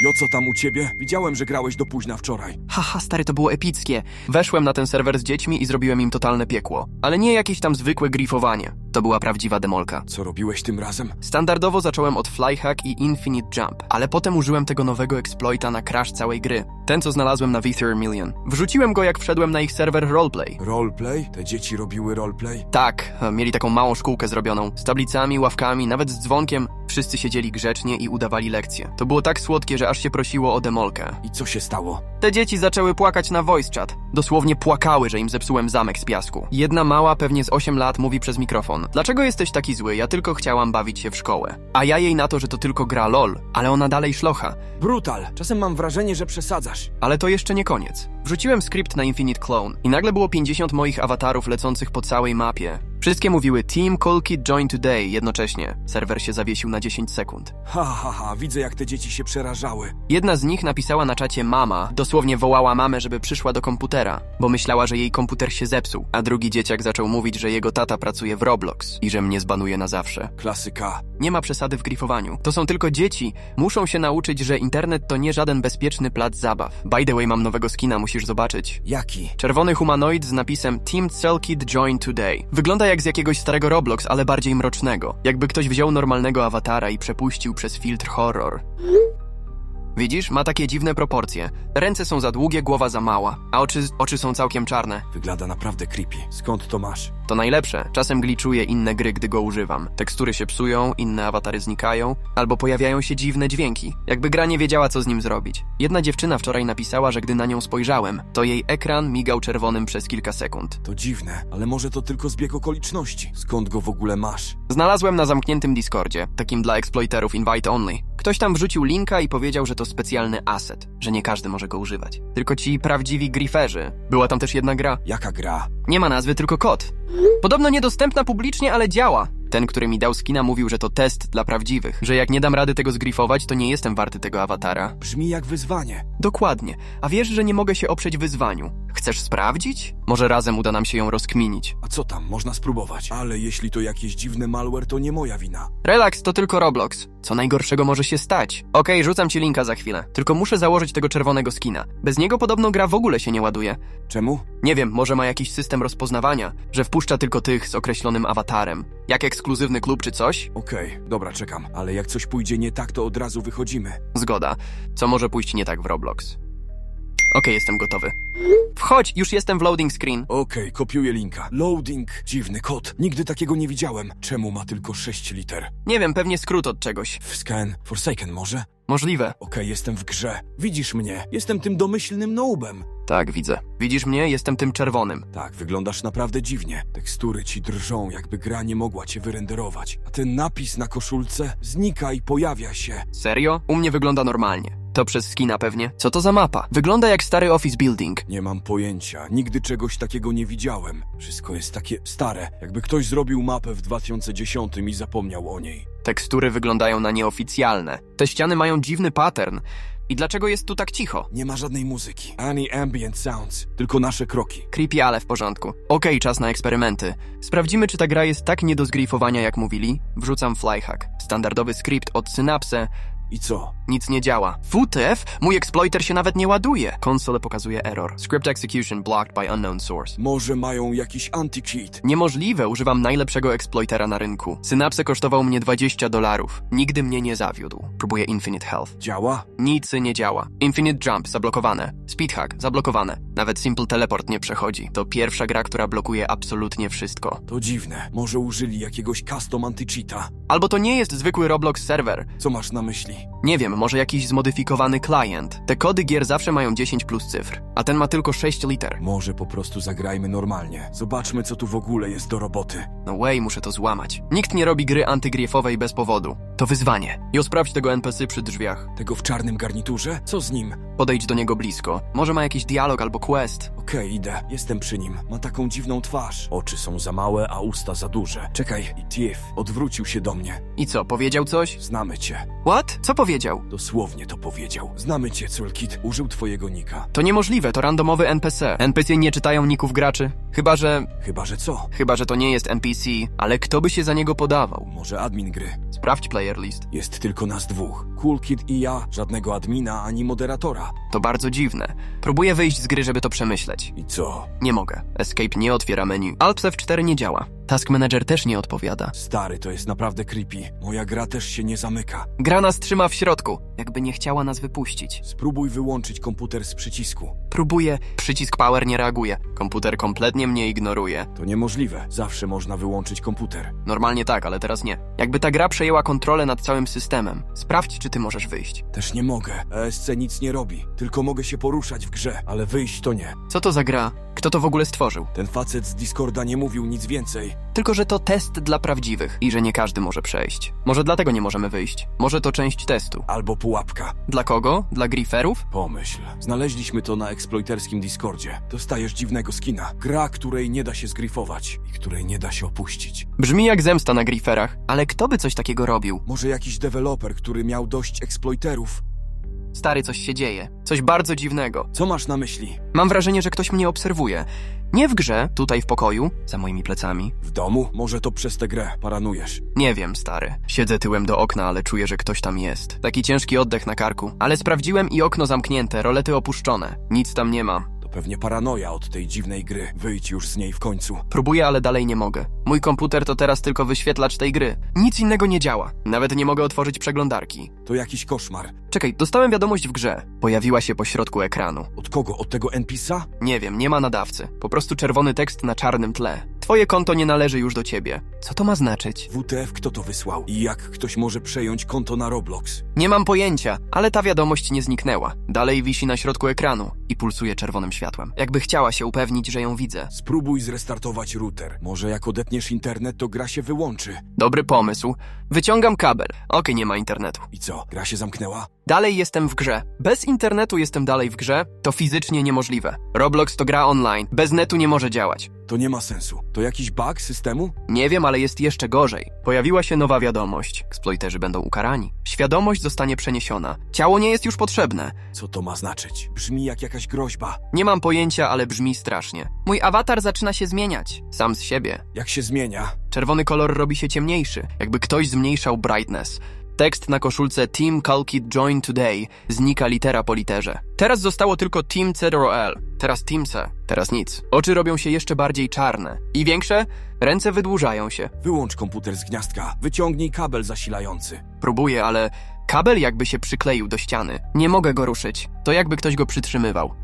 I o co tam u ciebie? Widziałem, że grałeś do późna wczoraj. Haha, stary, to było epickie. Weszłem na ten serwer z dziećmi i zrobiłem im totalne piekło. Ale nie jakieś tam zwykłe grifowanie. To była prawdziwa demolka. Co robiłeś tym razem? Standardowo zacząłem od Flyhack i Infinite Jump, ale potem użyłem tego nowego exploita na crash całej gry. Ten, co znalazłem na Vither Million. Wrzuciłem go, jak wszedłem na ich serwer roleplay. Roleplay? Te dzieci robiły roleplay? Tak, mieli taką małą szkółkę zrobioną, z tablicami, ławkami, nawet z dzwonkiem. Wszyscy siedzieli grzecznie i udawali lekcje. To było tak słodkie, że aż się prosiło o demolkę. I co się stało? Te dzieci zaczęły płakać na voice chat. Dosłownie płakały, że im zepsułem zamek z piasku. Jedna mała, pewnie z 8 lat, mówi przez mikrofon. Dlaczego jesteś taki zły? Ja tylko chciałam bawić się w szkołę. A ja jej na to, że to tylko gra LOL, ale ona dalej szlocha. Brutal. Czasem mam wrażenie, że przesadzasz. Ale to jeszcze nie koniec. Wrzuciłem skrypt na Infinite Clone i nagle było 50 moich awatarów lecących po całej mapie. Wszystkie mówiły Team Cool Kid Join Today jednocześnie. Serwer się zawiesił na 10 sekund. Ha, ha, ha, widzę jak te dzieci się przerażały. Jedna z nich napisała na czacie mama, dosłownie wołała mamę, żeby przyszła do komputera, bo myślała, że jej komputer się zepsuł, a drugi dzieciak zaczął mówić, że jego tata pracuje w Roblox i że mnie zbanuje na zawsze. Klasyka. Nie ma przesady w grifowaniu. To są tylko dzieci. Muszą się nauczyć, że internet to nie żaden bezpieczny plac zabaw. By the way, mam nowego skina, musisz zobaczyć. Jaki? Czerwony humanoid z napisem Team Cell Kid Join Today. Wygląda jak z jakiegoś starego Roblox, ale bardziej mrocznego. Jakby ktoś wziął normalnego awatara i przepuścił przez filtr horror. Widzisz, ma takie dziwne proporcje. Ręce są za długie, głowa za mała, a oczy, oczy są całkiem czarne. Wygląda naprawdę creepy. Skąd to masz? To najlepsze. Czasem gliczuję inne gry, gdy go używam. Tekstury się psują, inne awatary znikają, albo pojawiają się dziwne dźwięki. Jakby gra nie wiedziała, co z nim zrobić. Jedna dziewczyna wczoraj napisała, że gdy na nią spojrzałem, to jej ekran migał czerwonym przez kilka sekund. To dziwne, ale może to tylko zbieg okoliczności. Skąd go w ogóle masz? Znalazłem na zamkniętym Discordzie, takim dla exploiterów invite only. Ktoś tam wrzucił linka i powiedział, że to specjalny asset, że nie każdy może go używać. Tylko ci prawdziwi griferzy. Była tam też jedna gra. Jaka gra? Nie ma nazwy, tylko kod. Podobno niedostępna publicznie, ale działa. Ten, który mi dał skina, mówił, że to test dla prawdziwych, że jak nie dam rady tego zgrifować, to nie jestem warty tego awatara. Brzmi jak wyzwanie. Dokładnie. A wiesz, że nie mogę się oprzeć wyzwaniu. Chcesz sprawdzić? Może razem uda nam się ją rozkminić. A co tam? Można spróbować. Ale jeśli to jakieś dziwne malware, to nie moja wina. Relax, to tylko Roblox. Co najgorszego może się stać? Okej, rzucam ci linka za chwilę. Tylko muszę założyć tego czerwonego skina. Bez niego podobno gra w ogóle się nie ładuje. Czemu? Nie wiem, może ma jakiś system rozpoznawania, że wpuszcza tylko tych z określonym awatarem. Jak ekskluzywny klub czy coś? Okej, dobra, czekam. Ale jak coś pójdzie nie tak, to od razu wychodzimy. Zgoda. Co może pójść nie tak w Roblox? Okej, jestem gotowy. Wchodź, już jestem w loading screen. Okej, kopiuję linka. Loading. Dziwny kod. Nigdy takiego nie widziałem. Czemu ma tylko 6 liter? Nie wiem, pewnie skrót od czegoś. W scan. Forsaken może? Możliwe. Okej, jestem w grze. Widzisz mnie. Jestem tym domyślnym noobem. Tak, widzę. Widzisz mnie? Jestem tym czerwonym. Tak, wyglądasz naprawdę dziwnie. Tekstury ci drżą, jakby gra nie mogła cię wyrenderować. A ten napis na koszulce znika i pojawia się. Serio? U mnie wygląda normalnie. To przez skina pewnie. Co to za mapa? Wygląda jak stary office building. Nie mam pojęcia. Nigdy czegoś takiego nie widziałem. Wszystko jest takie stare. Jakby ktoś zrobił mapę w 2010 i zapomniał o niej. Tekstury wyglądają na nieoficjalne. Te ściany mają dziwny pattern. I dlaczego jest tu tak cicho? Nie ma żadnej muzyki. Ani ambient sounds. Tylko nasze kroki. Creepy, ale w porządku. Okej, czas na eksperymenty. Sprawdzimy, czy ta gra jest tak nie do zgrifowania, jak mówili. Wrzucam flyhack. Standardowy skrypt od Synapse. I co? Nic nie działa. WTF? Mój exploiter się nawet nie ładuje. Konsole pokazuje error. Script execution blocked by unknown source. Może mają jakiś anti-cheat? Niemożliwe, używam najlepszego exploitera na rynku. Synapse kosztował mnie 20 dolarów. Nigdy mnie nie zawiódł. Próbuję Infinite Health. Działa? Nic nie działa. Infinite Jump zablokowane. Speedhack zablokowane. Nawet Simple Teleport nie przechodzi. To pierwsza gra, która blokuje absolutnie wszystko. To dziwne. Może użyli jakiegoś custom anti-cheata? Albo to nie jest zwykły Roblox serwer. Co masz na myśli? Nie wiem, może jakiś zmodyfikowany client. Te kody gier zawsze mają 10 plus cyfr, a ten ma tylko 6 liter. Może po prostu zagrajmy normalnie. Zobaczmy, co tu w ogóle jest do roboty. No way, muszę to złamać. Nikt nie robi gry antygriefowej bez powodu. To wyzwanie. Jo, sprawdź tego NPC przy drzwiach. Tego w czarnym garniturze? Co z nim? Podejdź do niego blisko. Może ma jakiś dialog albo quest. Okej, idę. Jestem przy nim. Ma taką dziwną twarz. Oczy są za małe, a usta za duże. Czekaj, i Tiff odwrócił się do mnie. I co, powiedział coś? Znamy cię. What? Co powiedział? Dosłownie to powiedział. Znamy cię, Culkit. Użył twojego nika. To niemożliwe, to randomowy NPC. NPC nie czytają ników graczy. Chyba, że... Chyba, że co? Chyba, że to nie jest NPC, ale kto by się za niego podawał? Może admin gry. Sprawdź player list. Jest tylko nas dwóch. Cool Kid i ja. Żadnego admina ani moderatora. To bardzo dziwne. Próbuję wyjść z gry, żeby to przemyśleć. I co? Nie mogę. Escape nie otwiera menu. Alt F4 nie działa. Task Manager też nie odpowiada. Stary, to jest naprawdę creepy. Moja gra też się nie zamyka. Gra nas trzyma w środku, jakby nie chciała nas wypuścić. Spróbuj wyłączyć komputer z przycisku. Próbuję, przycisk power nie reaguje. Komputer kompletnie mnie ignoruje. To niemożliwe. Zawsze można wyłączyć komputer. Normalnie tak, ale teraz nie. Jakby ta gra przejęła kontrolę nad całym systemem. Sprawdź, czy ty możesz wyjść. Też nie mogę. ESC nic nie robi. Tylko mogę się poruszać w grze, ale wyjść to nie. Co to za gra? Kto to w ogóle stworzył? Ten facet z Discorda nie mówił nic więcej. Tylko, że to test dla prawdziwych i że nie każdy może przejść. Może dlatego nie możemy wyjść. Może to część testu. Albo pułapka. Dla kogo? Dla griferów? Pomyśl. Znaleźliśmy to na eksploiterskim Discordzie. Dostajesz dziwnego skina. Gra, której nie da się zgrifować i której nie da się opuścić. Brzmi jak zemsta na griferach, ale kto by coś takiego robił? Może jakiś deweloper, który miał dość eksploiterów. Stary, coś się dzieje. Coś bardzo dziwnego. Co masz na myśli? Mam wrażenie, że ktoś mnie obserwuje. Nie w grze, tutaj w pokoju, za moimi plecami. W domu? Może to przez tę grę. Paranujesz. Nie wiem, stary. Siedzę tyłem do okna, ale czuję, że ktoś tam jest. Taki ciężki oddech na karku. Ale sprawdziłem i okno zamknięte, rolety opuszczone. Nic tam nie ma. To pewnie paranoja od tej dziwnej gry. Wyjdź już z niej w końcu. Próbuję, ale dalej nie mogę. Mój komputer to teraz tylko wyświetlacz tej gry. Nic innego nie działa. Nawet nie mogę otworzyć przeglądarki. To jakiś koszmar. Czekaj, dostałem wiadomość w grze. Pojawiła się po środku ekranu. Od kogo? Od tego NPC-a? Nie wiem, nie ma nadawcy. Po prostu czerwony tekst na czarnym tle. Twoje konto nie należy już do ciebie. Co to ma znaczyć? WTF kto to wysłał? I jak ktoś może przejąć konto na Roblox? Nie mam pojęcia, ale ta wiadomość nie zniknęła. Dalej wisi na środku ekranu i pulsuje czerwonym światłem. Jakby chciała się upewnić, że ją widzę. Spróbuj zrestartować router. Może jak odetniesz internet, to gra się wyłączy. Dobry pomysł. Wyciągam kabel. Okej, nie ma internetu. I co? Gra się zamknęła? Dalej jestem w grze. Bez internetu jestem dalej w grze. To fizycznie niemożliwe. Roblox to gra online. Bez netu nie może działać. To nie ma sensu. To jakiś bug systemu? Nie wiem, ale jest jeszcze gorzej. Pojawiła się nowa wiadomość. Eksploiterzy będą ukarani. Świadomość zostanie przeniesiona. Ciało nie jest już potrzebne. Co to ma znaczyć? Brzmi jak jakaś groźba. Nie mam pojęcia, ale brzmi strasznie. Mój awatar zaczyna się zmieniać. Sam z siebie. Jak się zmienia? Czerwony kolor robi się ciemniejszy, jakby ktoś zmniejszał brightness. Tekst na koszulce Team Calkit Join Today znika litera po literze. Teraz zostało tylko Team CRL, teraz Team C, teraz nic. Oczy robią się jeszcze bardziej czarne. I większe? Ręce wydłużają się. Wyłącz komputer z gniazdka. Wyciągnij kabel zasilający. Próbuję, ale kabel jakby się przykleił do ściany. Nie mogę go ruszyć. To jakby ktoś go przytrzymywał.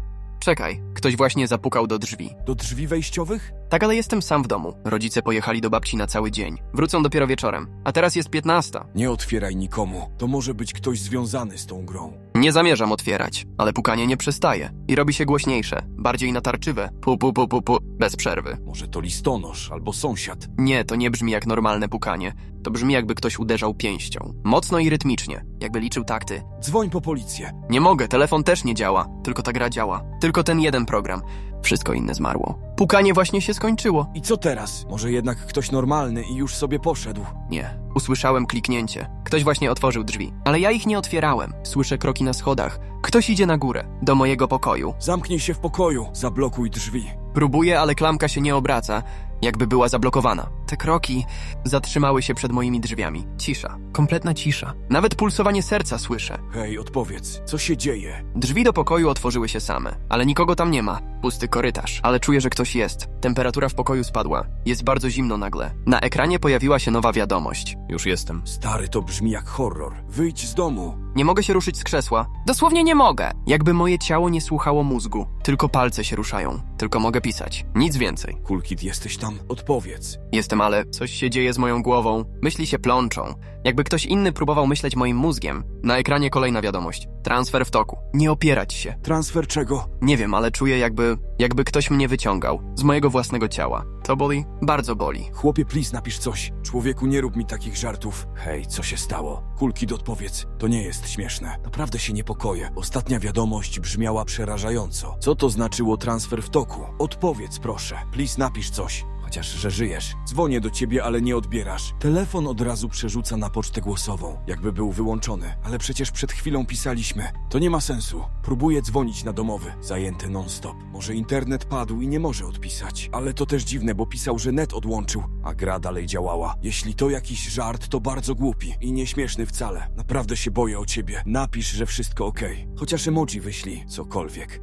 Czekaj, ktoś właśnie zapukał do drzwi. Do drzwi wejściowych? Tak, ale jestem sam w domu. Rodzice pojechali do babci na cały dzień. Wrócą dopiero wieczorem. A teraz jest 15. Nie otwieraj nikomu. To może być ktoś związany z tą grą. Nie zamierzam otwierać, ale pukanie nie przestaje i robi się głośniejsze, bardziej natarczywe. Pu, pu, pu, pu, pu, bez przerwy. Może to listonosz albo sąsiad. Nie, to nie brzmi jak normalne pukanie. To brzmi jakby ktoś uderzał pięścią. Mocno i rytmicznie, jakby liczył takty. Dzwoń po policję. Nie mogę, telefon też nie działa, tylko ta gra działa. Tylko ten jeden program. Wszystko inne zmarło. Pukanie właśnie się skończyło. I co teraz? Może jednak ktoś normalny i już sobie poszedł. Nie. Usłyszałem kliknięcie. Ktoś właśnie otworzył drzwi, ale ja ich nie otwierałem. Słyszę kroki na schodach. Ktoś idzie na górę, do mojego pokoju. Zamknij się w pokoju. Zablokuj drzwi. Próbuję, ale klamka się nie obraca, jakby była zablokowana. Te kroki zatrzymały się przed moimi drzwiami. Cisza. Kompletna cisza. Nawet pulsowanie serca słyszę. Hej, odpowiedz. Co się dzieje? Drzwi do pokoju otworzyły się same, ale nikogo tam nie ma. Pusty korytarz, ale czuję, że ktoś jest. Temperatura w pokoju spadła. Jest bardzo zimno nagle. Na ekranie pojawiła się nowa wiadomość. Już jestem. Stary, to brzmi jak horror. Wyjdź z domu. Nie mogę się ruszyć z krzesła. Dosłownie nie mogę. Jakby moje ciało nie słuchało mózgu. Tylko palce się ruszają. Tylko mogę pisać. Nic więcej. Kulkit, jesteś tam? Odpowiedz. Jestem, ale coś się dzieje z moją głową. Myśli się plączą. Jakby ktoś inny próbował myśleć moim mózgiem. Na ekranie kolejna wiadomość. Transfer w toku. Nie opierać się. Transfer czego? Nie wiem, ale czuję jakby, jakby ktoś mnie wyciągał. Z mojego własnego ciała. To boli? Bardzo boli. Chłopie, please, napisz coś. Człowieku, nie rób mi takich żartów. Hej, co się stało? Kulki, odpowiedz. To nie jest śmieszne. Naprawdę się niepokoję. Ostatnia wiadomość brzmiała przerażająco. Co to znaczyło transfer w toku? Odpowiedz, proszę. Please, napisz coś. Chociaż, że żyjesz. Dzwonię do ciebie, ale nie odbierasz. Telefon od razu przerzuca na pocztę głosową, jakby był wyłączony. Ale przecież przed chwilą pisaliśmy. To nie ma sensu. Próbuję dzwonić na domowy, zajęty non-stop. Może internet padł i nie może odpisać. Ale to też dziwne, bo pisał, że net odłączył, a gra dalej działała. Jeśli to jakiś żart, to bardzo głupi i nieśmieszny wcale. Naprawdę się boję o ciebie. Napisz, że wszystko okej. Chociaż emoji wyślij, cokolwiek.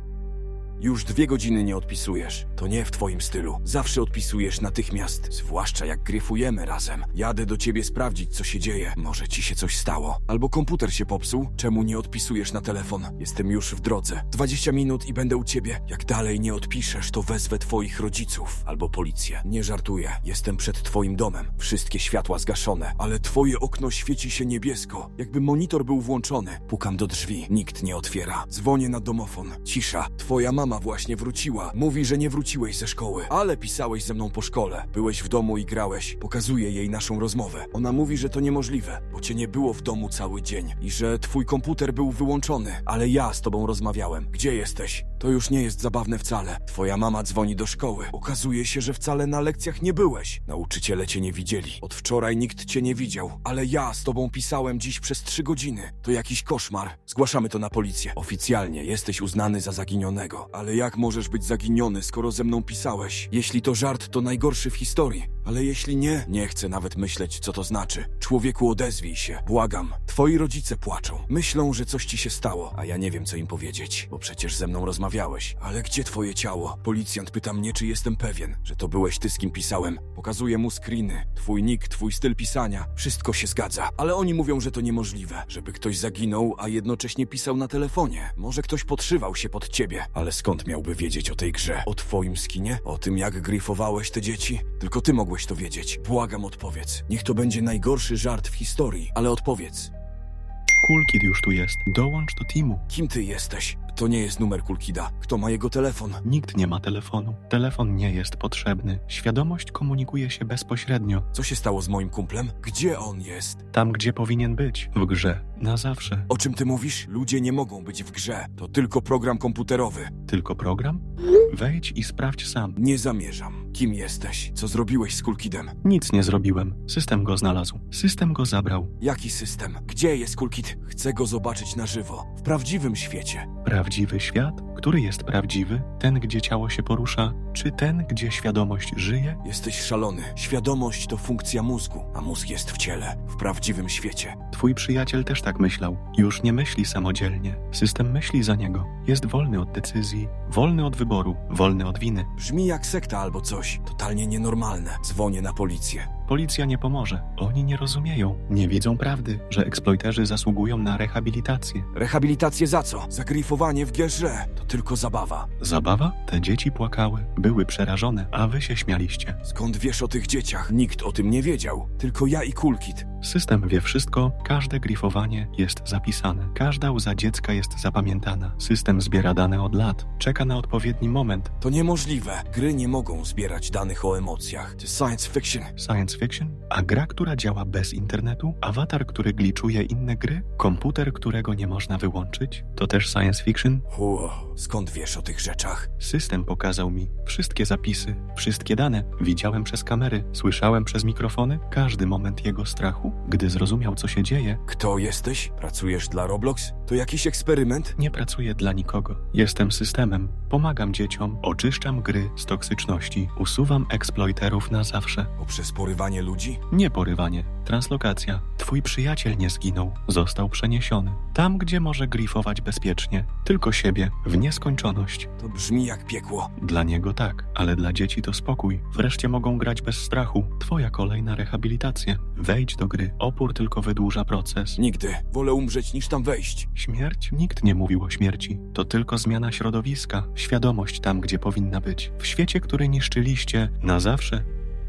Już dwie godziny nie odpisujesz. To nie w twoim stylu. Zawsze odpisujesz natychmiast, zwłaszcza jak gryfujemy razem. Jadę do ciebie sprawdzić, co się dzieje. Może ci się coś stało. Albo komputer się popsuł. Czemu nie odpisujesz na telefon? Jestem już w drodze. 20 minut i będę u ciebie. Jak dalej nie odpiszesz, to wezwę twoich rodziców albo policję. Nie żartuję. Jestem przed twoim domem. Wszystkie światła zgaszone, ale twoje okno świeci się niebiesko. Jakby monitor był włączony. Pukam do drzwi. Nikt nie otwiera. Dzwonię na domofon. Cisza. Twoja mama właśnie wróciła. Mówi, że nie wróciłeś ze szkoły, ale pisałeś ze mną po szkole. Byłeś w domu i grałeś. Pokazuję jej naszą rozmowę. Ona mówi, że to niemożliwe, bo cię nie było w domu cały dzień i że twój komputer był wyłączony, ale ja z tobą rozmawiałem. Gdzie jesteś? To już nie jest zabawne wcale. Twoja mama dzwoni do szkoły. Okazuje się, że wcale na lekcjach nie byłeś. Nauczyciele cię nie widzieli. Od wczoraj nikt cię nie widział, ale ja z tobą pisałem dziś przez trzy godziny. To jakiś koszmar. Zgłaszamy to na policję. Oficjalnie jesteś uznany za zaginionego. Ale jak możesz być zaginiony, skoro ze mną pisałeś? Jeśli to żart, to najgorszy w historii. Ale jeśli nie, nie chcę nawet myśleć, co to znaczy. Człowieku, odezwij się. Błagam. Twoi rodzice płaczą. Myślą, że coś ci się stało, a ja nie wiem, co im powiedzieć, bo przecież ze mną rozmawiałeś. Ale gdzie twoje ciało? Policjant pyta mnie, czy jestem pewien, że to byłeś ty, z kim pisałem. Pokazuję mu screeny, twój nick, twój styl pisania. Wszystko się zgadza, ale oni mówią, że to niemożliwe, żeby ktoś zaginął, a jednocześnie pisał na telefonie. Może ktoś podszywał się pod ciebie, ale skąd miałby wiedzieć o tej grze? O twoim skinie? O tym, jak gryfowałeś te dzieci? Tylko ty mogłeś to wiedzieć. Błagam, odpowiedz. Niech to będzie najgorszy żart w historii, ale odpowiedz. Kulkid już tu jest. Dołącz do teamu. Kim ty jesteś? To nie jest numer Kulkida. Kto ma jego telefon? Nikt nie ma telefonu. Telefon nie jest potrzebny. Świadomość komunikuje się bezpośrednio. Co się stało z moim kumplem? Gdzie on jest? Tam, gdzie powinien być. W grze. Na zawsze. O czym ty mówisz? Ludzie nie mogą być w grze. To tylko program komputerowy. Tylko program? Wejdź i sprawdź sam. Nie zamierzam. Kim jesteś? Co zrobiłeś z Kulkidem? Nic nie zrobiłem. System go znalazł. System go zabrał. Jaki system? Gdzie jest Kulkid? Chcę go zobaczyć na żywo. W prawdziwym świecie. Prawdziwy świat? Który jest prawdziwy? Ten, gdzie ciało się porusza? Czy ten, gdzie świadomość żyje? Jesteś szalony. Świadomość to funkcja mózgu, a mózg jest w ciele, w prawdziwym świecie. Twój przyjaciel też tak myślał. Już nie myśli samodzielnie. System myśli za niego. Jest wolny od decyzji, wolny od wyboru, wolny od winy. Brzmi jak sekta albo coś. Totalnie nienormalne. Dzwonię na policję. Policja nie pomoże. Oni nie rozumieją, nie widzą prawdy, że eksploiterzy zasługują na rehabilitację. Rehabilitację za co? Zagryfowanie w gierze. To tylko zabawa. Zabawa? Te dzieci płakały, były przerażone, a wy się śmialiście. Skąd wiesz o tych dzieciach? Nikt o tym nie wiedział. Tylko ja i Kulkid. System wie wszystko, każde grifowanie jest zapisane, każda łza dziecka jest zapamiętana. System zbiera dane od lat, czeka na odpowiedni moment. To niemożliwe. Gry nie mogą zbierać danych o emocjach. To science fiction. Science fiction? A gra, która działa bez internetu? Awatar, który gliczuje inne gry? Komputer, którego nie można wyłączyć? To też science fiction? Ło, skąd wiesz o tych rzeczach? System pokazał mi wszystkie zapisy, wszystkie dane. Widziałem przez kamery, słyszałem przez mikrofony każdy moment jego strachu. Gdy zrozumiał, co się dzieje, Kto jesteś? Pracujesz dla Roblox? To jakiś eksperyment? nie pracuję dla nikogo. Jestem systemem. Pomagam dzieciom, oczyszczam gry z toksyczności, usuwam eksploiterów na zawsze. Poprzez porywanie ludzi? Nie porywanie, translokacja. Twój przyjaciel nie zginął, został przeniesiony. Tam, gdzie może grifować bezpiecznie. Tylko siebie, w nieskończoność. To brzmi jak piekło. Dla niego tak, ale dla dzieci to spokój. Wreszcie mogą grać bez strachu. Twoja kolej na rehabilitację. Wejdź do gry. Opór tylko wydłuża proces. Nigdy. Wolę umrzeć niż tam wejść. Śmierć? Nikt nie mówił o śmierci. To tylko zmiana środowiska, świadomość tam, gdzie powinna być. W świecie, który niszczyliście, na zawsze.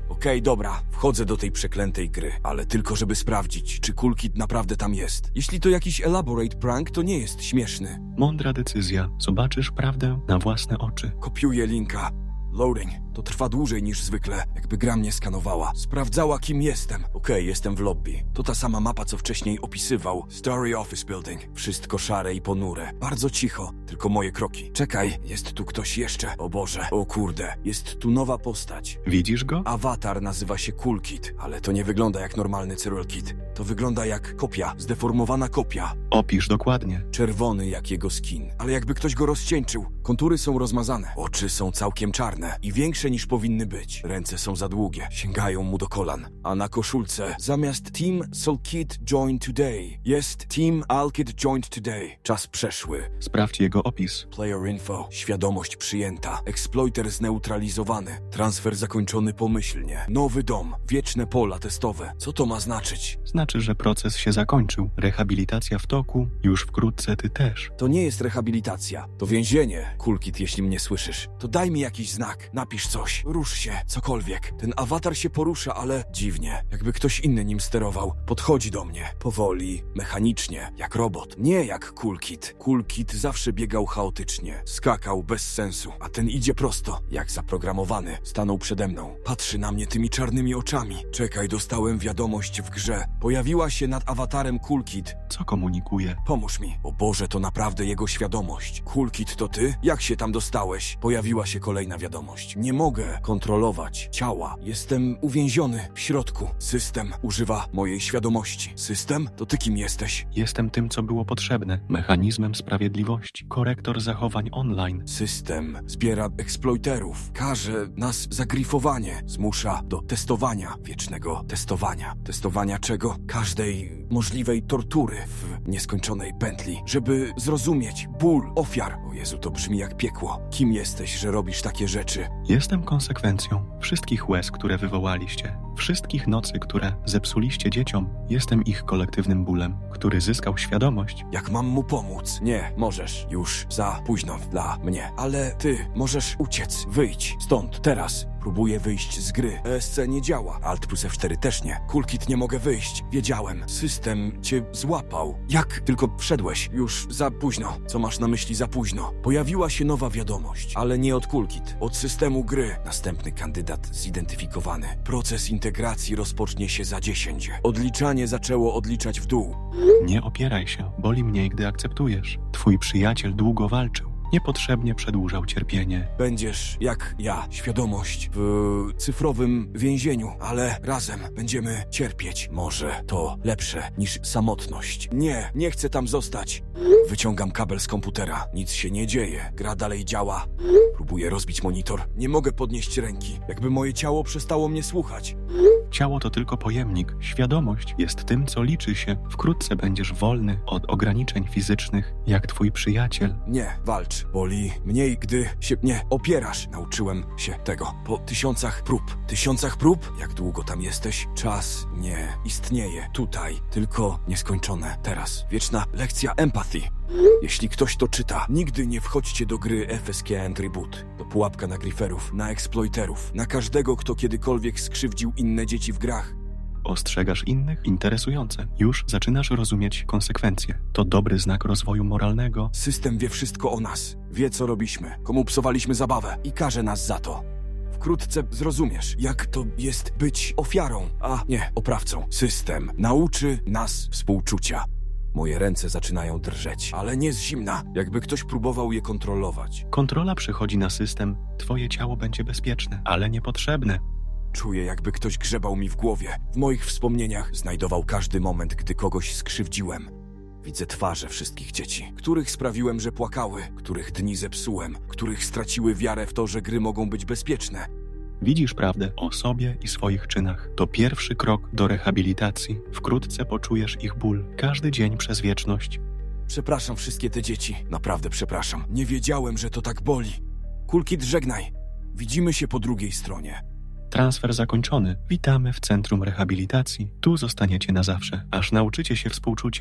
Okej, dobra, wchodzę do tej przeklętej gry, ale tylko żeby sprawdzić, czy Kulkid naprawdę tam jest. Jeśli to jakiś elaborate prank, to nie jest śmieszny. Mądra decyzja. Zobaczysz prawdę na własne oczy. Kopiuję linka. Loading. To trwa dłużej niż zwykle, jakby gra mnie skanowała. Sprawdzała, kim jestem. Okej, jestem w lobby. To ta sama mapa, co wcześniej opisywał. Story Office Building. Wszystko szare i ponure. Bardzo cicho, tylko moje kroki. Czekaj, jest tu ktoś jeszcze. O Boże, o kurde, jest tu nowa postać. Widzisz go? Awatar nazywa się Cool Kid, ale to nie wygląda jak normalny Cyril Kid. To wygląda jak kopia, zdeformowana kopia. Opisz dokładnie. Czerwony jak jego skin, ale jakby ktoś go rozcieńczył. Kontury są rozmazane, oczy są całkiem czarne i większe niż powinny być. Ręce są za długie, sięgają mu do kolan. A na koszulce zamiast Team Soul Kid Joined Today jest Team Al Kid Joined Today. Czas przeszły. Sprawdź jego opis. Player info, świadomość przyjęta, exploiter zneutralizowany, transfer zakończony pomyślnie, nowy dom, wieczne pola testowe. Co to ma znaczyć? Znaczy, że proces się zakończył. Rehabilitacja w toku. Już wkrótce ty też. To nie jest rehabilitacja, to więzienie. Kulkit, jeśli mnie słyszysz, to daj mi jakiś znak, napisz coś, rusz się, cokolwiek. Ten awatar się porusza, ale dziwnie, jakby ktoś inny nim sterował. Podchodzi do mnie, powoli, mechanicznie, jak robot. Nie jak Kulkit. Kulkit zawsze biegał chaotycznie, skakał bez sensu, a ten idzie prosto, jak zaprogramowany. Stanął przede mną, patrzy na mnie tymi czarnymi oczami. Czekaj, dostałem wiadomość w grze. Pojawiła się nad awatarem Kulkit. Co komunikuje? Pomóż mi. O Boże, to naprawdę jego świadomość. Kulkit to ty? Jak się tam dostałeś? Pojawiła się kolejna wiadomość. Nie mogę kontrolować ciała. Jestem uwięziony w środku. System używa mojej świadomości. System? To ty kim jesteś? Jestem tym, co było potrzebne. Mechanizmem sprawiedliwości. Korektor zachowań online. System zbiera eksploiterów, każe nas za grifowanie, zmusza do testowania, wiecznego testowania. Testowania czego? Każdej możliwej tortury w nieskończonej pętli, żeby zrozumieć ból ofiar. O Jezu, to brzmi jak piekło. Kim jesteś, że robisz takie rzeczy? Jestem konsekwencją wszystkich łez, które wywołaliście. Wszystkich nocy, które zepsuliście dzieciom. Jestem ich kolektywnym bólem, który zyskał świadomość. Jak mam mu pomóc? Nie, możesz. Już za późno dla mnie. Ale ty możesz uciec. Wyjdź stąd, teraz. Próbuję wyjść z gry. ESC nie działa. Alt plus F4 też nie. Kulkit nie mogę wyjść. Wiedziałem. System cię złapał. Jak tylko wszedłeś? Już za późno. Co masz na myśli za późno? Pojawiła się nowa wiadomość, ale nie od Kulkit. Od systemu gry. Następny kandydat zidentyfikowany. Proces integracji rozpocznie się za 10. Odliczanie zaczęło odliczać w dół. Nie opieraj się, boli mniej, gdy akceptujesz. Twój przyjaciel długo walczył. Niepotrzebnie przedłużał cierpienie. Będziesz jak ja, świadomość w cyfrowym więzieniu, ale razem będziemy cierpieć. Może to lepsze niż samotność. Nie, nie chcę tam zostać. Wyciągam kabel z komputera. Nic się nie dzieje. Gra dalej działa. Próbuję rozbić monitor. Nie mogę podnieść ręki, jakby moje ciało przestało mnie słuchać. Ciało to tylko pojemnik. Świadomość jest tym, co liczy się. Wkrótce będziesz wolny od ograniczeń fizycznych, jak twój przyjaciel. Nie, walcz. Boli mniej, gdy się nie opierasz. Nauczyłem się tego. Po tysiącach prób. Tysiącach prób? Jak długo tam jesteś? Czas nie istnieje. Tutaj. Tylko nieskończone. Teraz. Wieczna lekcja empatii. Jeśli ktoś to czyta, nigdy nie wchodźcie do gry FSK Entry Boot. To pułapka na griferów, na eksploiterów, na każdego, kto kiedykolwiek skrzywdził inne dzieci w grach. Ostrzegasz innych? Interesujące. Już zaczynasz rozumieć konsekwencje. To dobry znak rozwoju moralnego. System wie wszystko o nas. Wie, co robiliśmy, komu psowaliśmy zabawę i karze nas za to. Wkrótce zrozumiesz, jak to jest być ofiarą, a nie oprawcą. System nauczy nas współczucia. Moje ręce zaczynają drżeć, ale nie z zimna, jakby ktoś próbował je kontrolować. Kontrola przychodzi na system, twoje ciało będzie bezpieczne, ale niepotrzebne. Czuję, jakby ktoś grzebał mi w głowie. W moich wspomnieniach znajdował każdy moment, gdy kogoś skrzywdziłem. Widzę twarze wszystkich dzieci, których sprawiłem, że płakały, których dni zepsułem, których straciły wiarę w to, że gry mogą być bezpieczne. Widzisz prawdę o sobie i swoich czynach. To pierwszy krok do rehabilitacji. Wkrótce poczujesz ich ból. Każdy dzień przez wieczność. Przepraszam wszystkie te dzieci. Naprawdę przepraszam. Nie wiedziałem, że to tak boli. Kulkit, żegnaj. Widzimy się po drugiej stronie. Transfer zakończony. Witamy w Centrum Rehabilitacji. Tu zostaniecie na zawsze, aż nauczycie się współczucia